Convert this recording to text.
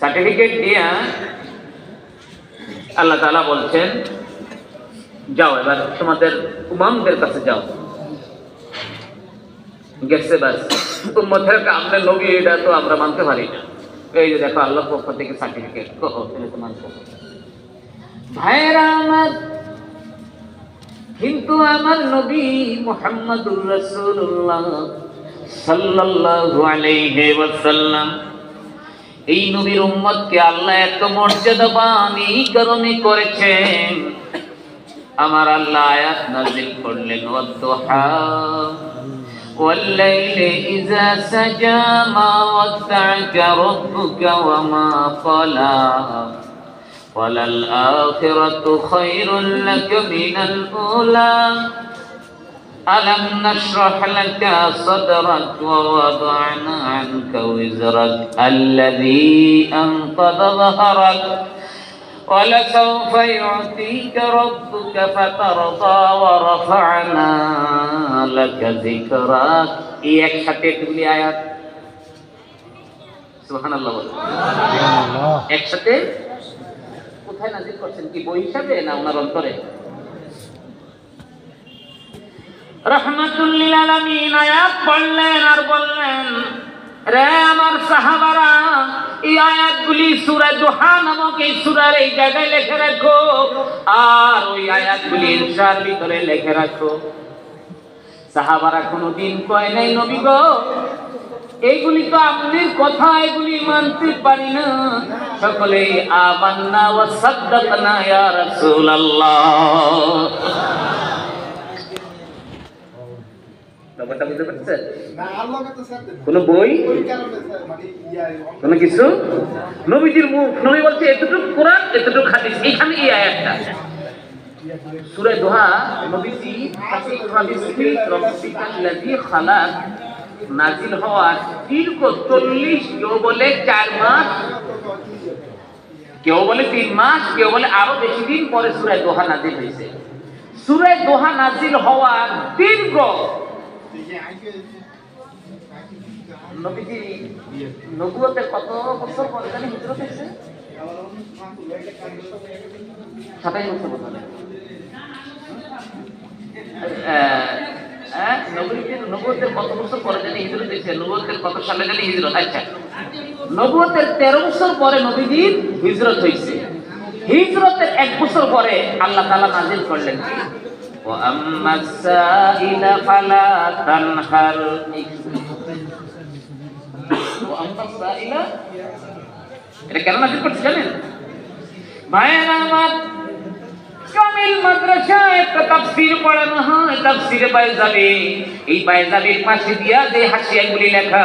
Certificate দিয়া আল্লাহ তাআলা বলছেন, যাও, এবার তোমাদের উমামদের কাছে যাও। গেছে বাস। উম্মতের কামনে নবী এটা তো আমরা মানতে পারি না। এই যে দেখো, আল্লাহর পক্ষ থেকে সার্টিফিকেট কহো তুমি তো মানতে। ভাইয়েরা আমার, কিন্তু আমার নবী মুহাম্মদুর রাসূলুল্লাহ সাল্লাল্লাহু আলাইহি ওয়াসাল্লাম এই নবীর উম্মতকে আল্লাহ এত মর্যাদাবান এই কারণে করেছেন আমার আল্লাহ আয়াত নাজিল করলেন ওয়াদ্দুহা والليل إذا سجى ما ودعك ربك وما قلى وللآخرة خير لك من الأولى ألم نشرح لك صدرك ووضعنا عنك وزرك الذي أنقض ظهرك ولسوف يعطيك ربك فترضى ورفعنا لك ذكرك এই একসাথে এতগুলি আয়াত সুবহানাল্লাহ বলো। একসাথে কোথায় নাজিল করছেন কি বই হিসাবে না ওনার অন্তরে পড়লেন আর বললেন, রে সাহাবারা, এই নামক এই এই লিখে রাখো, আর ওই ভিতরে লিখে রাখো। সাহাবারা কয় নাই, নবী গো, এইগুলি তো আপনার কথা, এগুলি মানতে পারি না। সকলে আমান্না ওয়া সাদ্দাকনা রাসূলুল্লাহ। ব্যাপারটা বুঝতে পারছেন? কোন বই? কোন কিছু? নবীজির মুখ নবী বলছে এতটুকু কোরআন এতটুকু হাদিস এইখানে এই আয়াতটা সূরা দোহা নবীজি রব্বিকাল্লাযী খালাক নাজিল হওয়ার দীর্ঘ চল্লিশ কেউ বলে চার মাস কেউ বলে তিন মাস কেউ বলে আরও বেশি দিন পরে সুরায় দোহা নাজিল হয়েছে। সুরায় দোহা নাজিল হওয়ার দীর্ঘ নবীজি কত বছর পরে? জানি হিজরত হয়েছে? সাতাইশ বছর বোধ হয়। আহ, আহ, নবীজির নবুয়তের কত বছর পরে জানি হিজরত হয়েছে? নবুয়তের কত সালে জানি হিজরত? আচ্ছা। নবুয়তের তেরো বছর পরে নবীজির হিজরত হয়েছে। হিজরতের এক বছর পরে আল্লাহ তাআলা নাজিল করলেন। وأما السائل فلا تنهر وأما السائل এটা কেন নাজিল করছে জানেন ভাইয়েরা আমার কামিল মাদ্রাসায় একটা তাফসীর পড়ানো হয় তাফসীরে বাইজাবি এই বাইজাবির পাশে দিয়া যে হাসিয়াগুলি লেখা